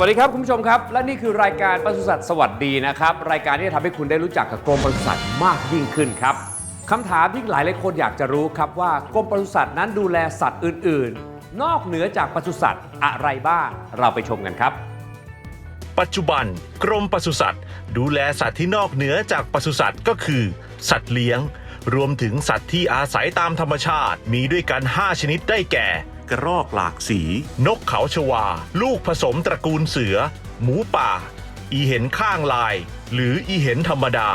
วัสดีครับคุณผู้ชมครับ และนี่คือรายการปศุสัตว์สวัสดีนะครับ รายการที่จะทำให้คุณได้รู้จักกับกรมปศุสัตว์มากยิ่งขึ้นครับคำถามที่หลายหลายคนอยากจะรู้ครับว่ากรมปศุสัตว์นั้นดูแลสัตว์อื่น ๆ นอกเหนือจากปศุสัตว์อะไรบ้าง เราไปชมกันครับ ปัจจุบันกรมปศุสัตว์ ดูแลสัตว์ที่นอกเหนือจากปศุสัตว์ก็คือ สัตว์เลี้ยง รวมถึงสัตว์ที่อาศัยตามธรรมชาติมีด้วยกัน 5 ชนิดได้แก่ กระรอกหลากสี นกเขาชวา ลูกผสมตระกูลเสือ หมูป่า อีเห็นข้างลาย หรืออีเห็นธรรมดา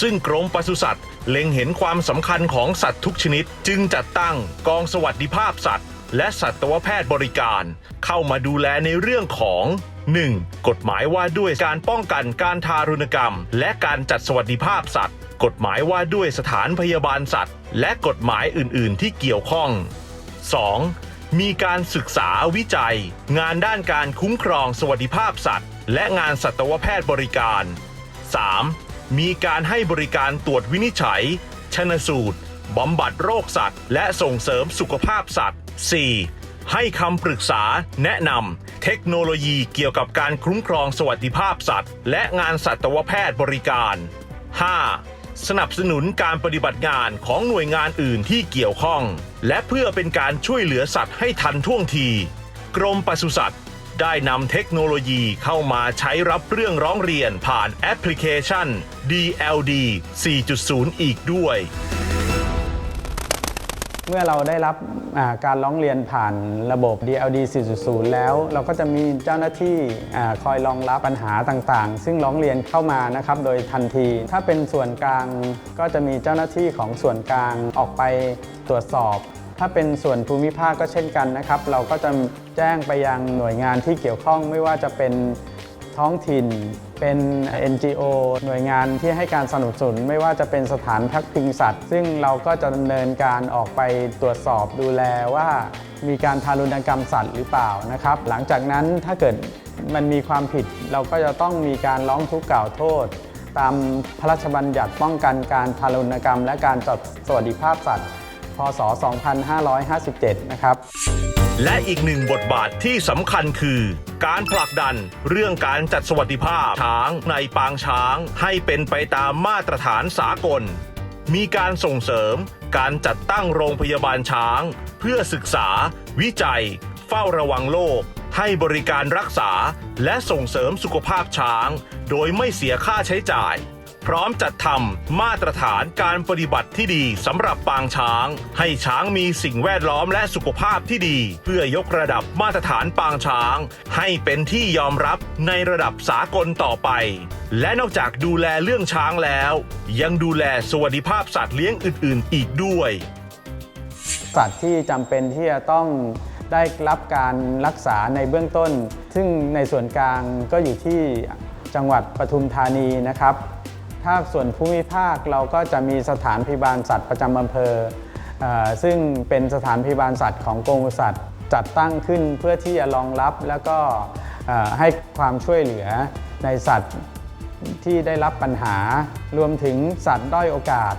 ซึ่งกรมปศุสัตว์เล็งเห็นความสำคัญของสัตว์ทุกชนิด จึงจัดตั้งกองสวัสดิภาพสัตว์ และสัตวแพทย์บริการ เข้ามาดูแลในเรื่องของ 1. กฎหมายว่าด้วยการป้องกันการทารุณกรรม และการจัดสวัสดิภาพสัตว์ กฎหมายว่าด้วยสถานพยาบาลสัตว์ และกฎหมายอื่น ๆ ที่เกี่ยวข้อง 2. มีการศึกษาวิจัย งานด้านการคุ้มครองสวัสดิภาพสัตว์ และงานสัตวแพทย์บริการ 3. มีการให้บริการตรวจวินิจฉัย ชนสูตรบำบัดโรคสัตว์ และส่งเสริมสุขภาพสัตว์ 4. ให้คำปรึกษา แนะนำเทคโนโลยีเกี่ยวกับการคุ้มครองสวัสดิภาพสัตว์ และงานสัตวแพทย์บริการ 5. สนับสนุนการปฏิบัติงานของหน่วยงานอื่นที่เกี่ยวข้อง และเพื่อเป็นการช่วยเหลือสัตว์ให้ทันท่วงที กรมปศุสัตว์ ได้นำเทคโนโลยีเข้ามาใช้รับเรื่องร้องเรียนผ่านแอปพลิเคชัน DLD 4.0 อีกด้วย เมื่อเราได้รับการร้องเรียนผ่านระบบ DLD 4.0 แล้ว เราก็จะมีเจ้าหน้าที่อคอยรองรับปัญหาต่างๆ ซึ่งร้องเรียนเข้ามานะครับโดยทันที ถ้าเป็นส่วนกลางก็จะมีเจ้าหน้าที่ของส่วนกลางออกไปตรวจสอบ ถ้าเป็นส่วนภูมิภาคก็เช่นกันนะครับ เราก็จะแจ้งไปยังหน่วยงานที่เกี่ยวข้องไม่ว่าจะเป็น ท้องถิ่น เป็น NGO หน่วยงานที่ให้การสนับสนุนไม่ว่าจะเป็นสถานพักพิงสัตว์ ซึ่งเราก็จะดำเนินการออกไปตรวจสอบดูแลว่ามีการทารุณกรรมสัตว์หรือเปล่านะครับ หลังจากนั้นถ้าเกิดมันมีความผิดเราก็จะต้องมีการร้องทุกข์กล่าวโทษ ตามพระราชบัญญัติป้องกันการทารุณกรรม และการจัดสวัสดิภาพสัตว์ พศ 2557 นะครับ และอีกหนึ่งบทบาทที่สำคัญคือ การผลักดันเรื่องการจัดสวัสดิภาพช้างในปางช้างให้เป็นไปตามมาตรฐานสากล มีการส่งเสริมการจัดตั้งโรงพยาบาลช้าง เพื่อศึกษา วิจัย เฝ้าระวังโรคให้บริการรักษา และส่งเสริมสุขภาพช้าง โดยไม่เสียค่าใช้จ่าย พร้อมจัดทำมาตรฐานการปฏิบัติที่ดีสำหรับปางช้าง ให้ช้างมีสิ่งแวดล้อมและสุขภาพที่ดี เพื่อยกระดับมาตรฐานปางช้าง ให้เป็นที่ยอมรับในระดับสากลต่อไป และนอกจากดูแลเรื่องช้างแล้ว ยังดูแลสวัสดิภาพสัตว์เลี้ยงอื่น ๆ อีกด้วยสัตว์ที่จำเป็นที่จะต้องได้รับการรักษาในเบื้องต้น ซึ่งในส่วนกลางก็อยู่ที่จังหวัดปทุมธานีนะครับ ถ้าส่วนภูมิภาคเราก็จะมีสถานพยาบาลสัตว์ประจำอำเภอซึ่งเป็นสถานพยาบาลสัตว์ของกรมสัตว์จัดตั้งขึ้นเพื่อที่จะรองรับแล้วก็ให้ความช่วยเหลือในสัตว์ที่ได้รับปัญหารวมถึงสัตว์ด้อยโอกาส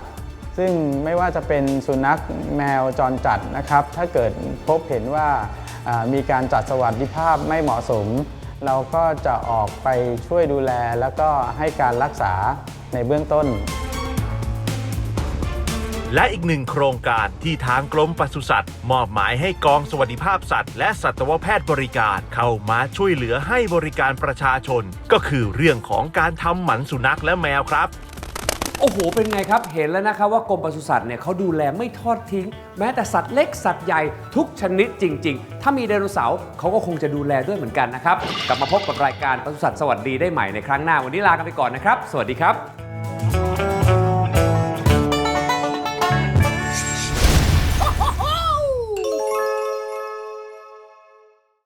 ซึ่งไม่ว่าจะเป็นสุนัขแมวจรจัดนะครับ ถ้าเกิดพบเห็นว่าอ่ามีการจัดสวัสดิภาพไม่เหมาะสม เราก็จะออกไปช่วยดูแลแล้วก็ให้การรักษา ในเบื้องต้น และอีกหนึ่งโครงการที่ทางกรมปศุสัตว์ มอบหมายให้กองสวัสดิภาพสัตว์ และสัตวแพทย์บริการ เข้ามาช่วยเหลือให้บริการประชาชน ก็คือเรื่องของการทำหมันสุนัขและแมวครับ โอ้โห เป็นไงครับ เห็นแล้วนะครับว่ากรมปศุสัตว์เนี่ยเขาดูแลไม่ทอดทิ้ง แม้แต่สัตว์เล็กสัตว์ใหญ่ทุกชนิดจริง ๆ ถ้ามีไดโนเสาร์เขาก็คงจะดูแลด้วยเหมือนกันนะครับ กลับมาพบกับรายการปศุสัตว์สวัสดีได้ใหม่ในครั้งหน้า วันนี้ลากันไปก่อนนะครับ สวัสดีครับ